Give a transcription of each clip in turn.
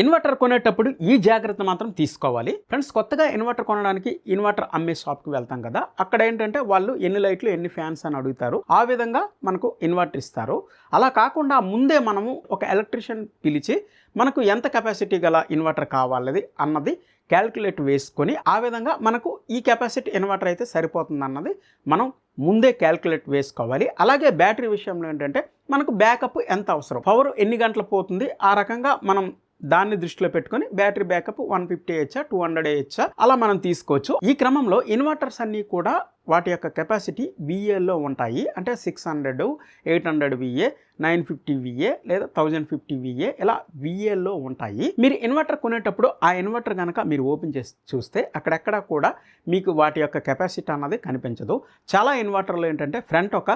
Inverter కొనేటప్పుడు ఈ జాగ్రత్త మాత్రం తీసుకోవాలి. ఫ్రెండ్స్ కొత్తగా ఇన్వర్టర్ కొనడానికి ఇన్వర్టర్ అమ్మే షాప్కి వెళ్తాం కదా అక్కడ ఏంటంటే వాళ్ళు ఎన్ని లైట్లు ఎన్ని ఫ్యాన్స్ అని అడుగుతారు. ఆ విధంగా మనకు ఇన్వర్టర్ ఇస్తారు. అలా కాకుండా ముందే మనము ఒక ఎలక్ట్రీషియన్ పిలిచి మనకు ఎంత కెపాసిటీ గల ఇన్వర్టర్ కావాలది అన్నది క్యాల్కులేట్ వేసుకొని ఆ విధంగా మనకు ఈ కెపాసిటీ ఇన్వర్టర్ అయితే సరిపోతుంది అన్నది మనం ముందే క్యాల్కులేట్ వేసుకోవాలి. అలాగే బ్యాటరీ విషయంలో ఏంటంటే మనకు బ్యాకప్ ఎంత అవసరం? పవర్ ఎన్ని గంటలు పోతుంది? ఆ రకంగా మనం దాన్ని దృష్టిలో పెట్టుకొని బ్యాటరీ బ్యాకప్ వన్ ఫిఫ్టీ హెచ్ఆ టూ హండ్రెడ్ హెచ్ఆ అలా మనం తీసుకోవచ్చు. ఈ క్రమంలో ఇన్వర్టర్స్ అన్నీ కూడా వాటి యొక్క కెపాసిటీ విఏలో ఉంటాయి. అంటే six hundred eight hundred VA nine fifty VA లేదా థౌజండ్ ఫిఫ్టీ విఏ ఇలా విఏలో ఉంటాయి. మీరు ఇన్వర్టర్ కొనేటప్పుడు ఆ ఇన్వర్టర్ కనుక మీరు ఓపెన్ చేసి చూస్తే అక్కడెక్కడ కూడా మీకు వాటి యొక్క కెపాసిటీ అన్నది కనిపించదు. చాలా ఇన్వర్టర్లు ఏంటంటే ఫ్రంట్ ఒక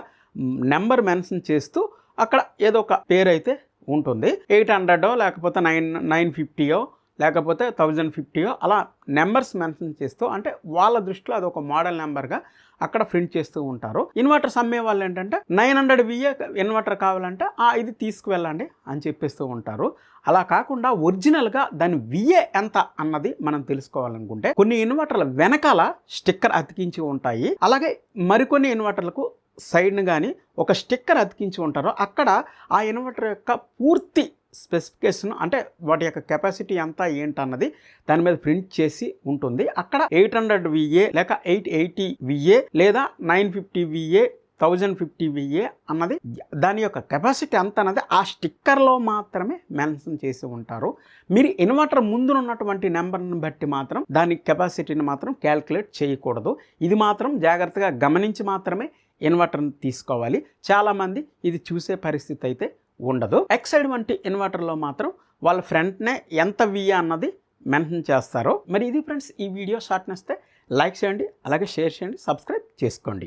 నెంబర్ మెన్షన్ చేస్తూ అక్కడ ఏదో ఒక పేరు అయితే ఉంటుంది. ఎయిట్ హండ్రెడో లేకపోతే నైన్ నైన్ ఫిఫ్టీయో లేకపోతే థౌజండ్ ఫిఫ్టీయో అలా నెంబర్స్ మెన్షన్ చేస్తూ అంటే వాళ్ళ దృష్టిలో అది ఒక మోడల్ నెంబర్గా అక్కడ ప్రింట్ చేస్తూ ఉంటారు. ఇన్వర్టర్స్ అమ్మే వాళ్ళు ఏంటంటే నైన్ హండ్రెడ్ విఏ ఇన్వర్టర్ కావాలంటే ఆ ఇది తీసుకువెళ్ళండి అని చెప్పేస్తూ ఉంటారు. అలా కాకుండా ఒరిజినల్గా దాని విఏ ఎంత అన్నది మనం తెలుసుకోవాలనుకుంటే కొన్ని ఇన్వర్టర్ల వెనకాల స్టిక్కర్ అతికించి ఉంటాయి. అలాగే మరికొన్ని ఇన్వర్టర్లకు సైడ్ను కానీ ఒక స్టిక్కర్ అతికించి ఉంటారో అక్కడ ఆ ఇన్వర్టర్ యొక్క పూర్తి స్పెసిఫికేషన్ అంటే వాటి యొక్క కెపాసిటీ ఎంత ఏంటన్నది దాని మీద ప్రింట్ చేసి ఉంటుంది. అక్కడ ఎయిట్ హండ్రెడ్ విఏ లేక ఎయిట్ ఎయిటీ విఏ లేదా nine fifty VA thousand fifty VA అన్నది దాని యొక్క కెపాసిటీ ఎంత అన్నది ఆ స్టిక్కర్లో మాత్రమే మెన్షన్ చేసి ఉంటారు. మీరు ఇన్వర్టర్ ముందునున్నటువంటి నెంబర్ని బట్టి మాత్రం దాని కెపాసిటీని మాత్రం క్యాల్కులేట్ చేయకూడదు. ఇది మాత్రం జాగ్రత్తగా గమనించి మాత్రమే ఇన్వర్టర్ని తీసుకోవాలి. చాలామంది ఇది చూసే పరిస్థితి అయితే ఉండదు. ఎక్సైడ్ వంటి ఇన్వర్టర్లో మాత్రం వాళ్ళ ఫ్రంట్నే ఎంత వియా అన్నది మెన్షన్ చేస్తారో. మరి ఇది ఫ్రెండ్స్ ఈ వీడియో షార్ట్ నస్తే లైక్ చేయండి అలాగే షేర్ చేయండి సబ్స్క్రైబ్ చేసుకోండి.